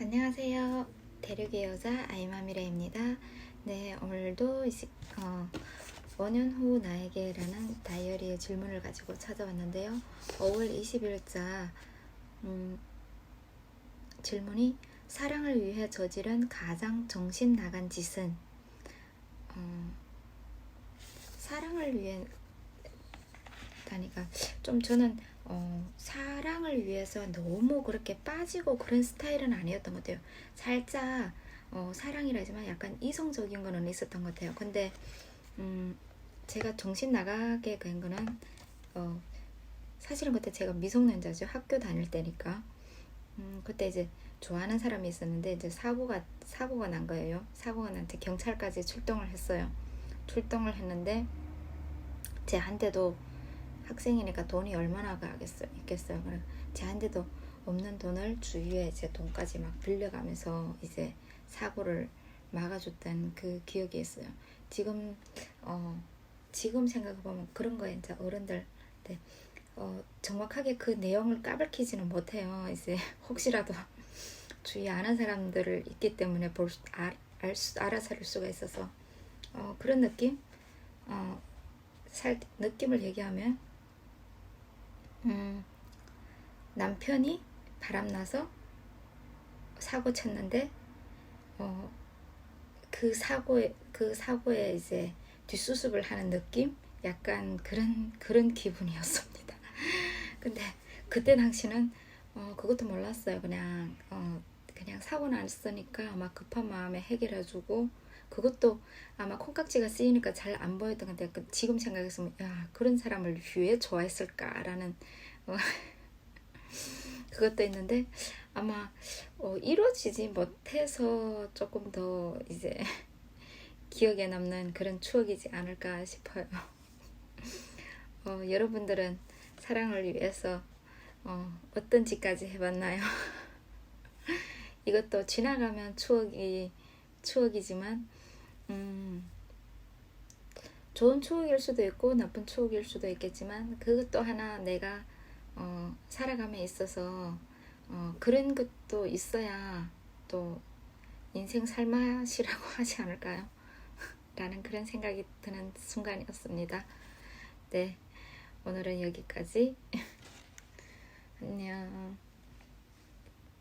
안녕하세요. 대륙의 여자 아이마미라입니다. 네, 오늘도 어, 5년 후 나에게라는 다이어리의 질문을 가지고 찾아왔는데요. 5월 20일자 음, 질문이 사랑을 위해 저지른 가장 정신 나간 짓은 어, 사랑을 위해 다니까 좀 저는 어, 사랑을 위해서 너무 그렇게 빠지고 그런 스타일은 아니었던 것 같아요. 살짝 어, 사랑이라지만 약간 이성적인 거는 있었던 것 같아요. 근데 음, 제가 정신 나가게 된 거는 어, 사실은 그때 제가 미성년자죠. 학교 다닐 때니까. 음, 그때 이제 좋아하는 사람이 있었는데 이제 사고가 사고가 난 거예요. 사고가 난데 경찰까지 출동을 했어요. 출동을 했는데 제 한테도 학생이니까 돈이 얼마나 가겠어요, 있겠어요. 그래 제 한테도 없는 돈을 주위에 제 돈까지 막 빌려가면서 이제 사고를 막아줬다는 그 기억이 있어요. 지금 어 지금 생각해 보면 그런 거에 이제 어른들 네, 어 정확하게 그 내용을 까발키지는 못해요. 이제 혹시라도 주위에 아는 사람들을 있기 때문에 볼 수, 알, 알 수, 알아차릴 수가 있어서 어 그런 느낌 어 살 느낌을 얘기하면 음, 남편이 바람나서 사고 쳤는데 어, 그 사고에 그 사고에 이제 뒷수습을 하는 느낌 약간 그런 그런 기분이었습니다. 근데 그때 당시는 어, 그것도 몰랐어요. 그냥 어, 그냥 사고 났으니까 아마 급한 마음에 해결해주고 그것도 아마 콩깍지가 쓰이니까 잘 안 보였던 건데 그 지금 생각해보면 야 그런 사람을 왜 좋아했을까라는 어, 그것도 있는데 아마 어, 이루어지지 못해서 조금 더 이제 기억에 남는 그런 추억이지 않을까 싶어요. 어, 여러분들은 사랑을 위해서 어, 어떤 짓까지 해봤나요? 이것도 지나가면 추억이 추억이지만 음, 좋은 추억일 수도 있고 나쁜 추억일 수도 있겠지만 그것도 하나 내가 어, 살아감에 있어서 어, 그런 것도 있어야 또 인생 살맛이라고 하지 않을까요? 라는 그런 생각이 드는 순간이었습니다. 네, 오늘은 여기까지. 안녕.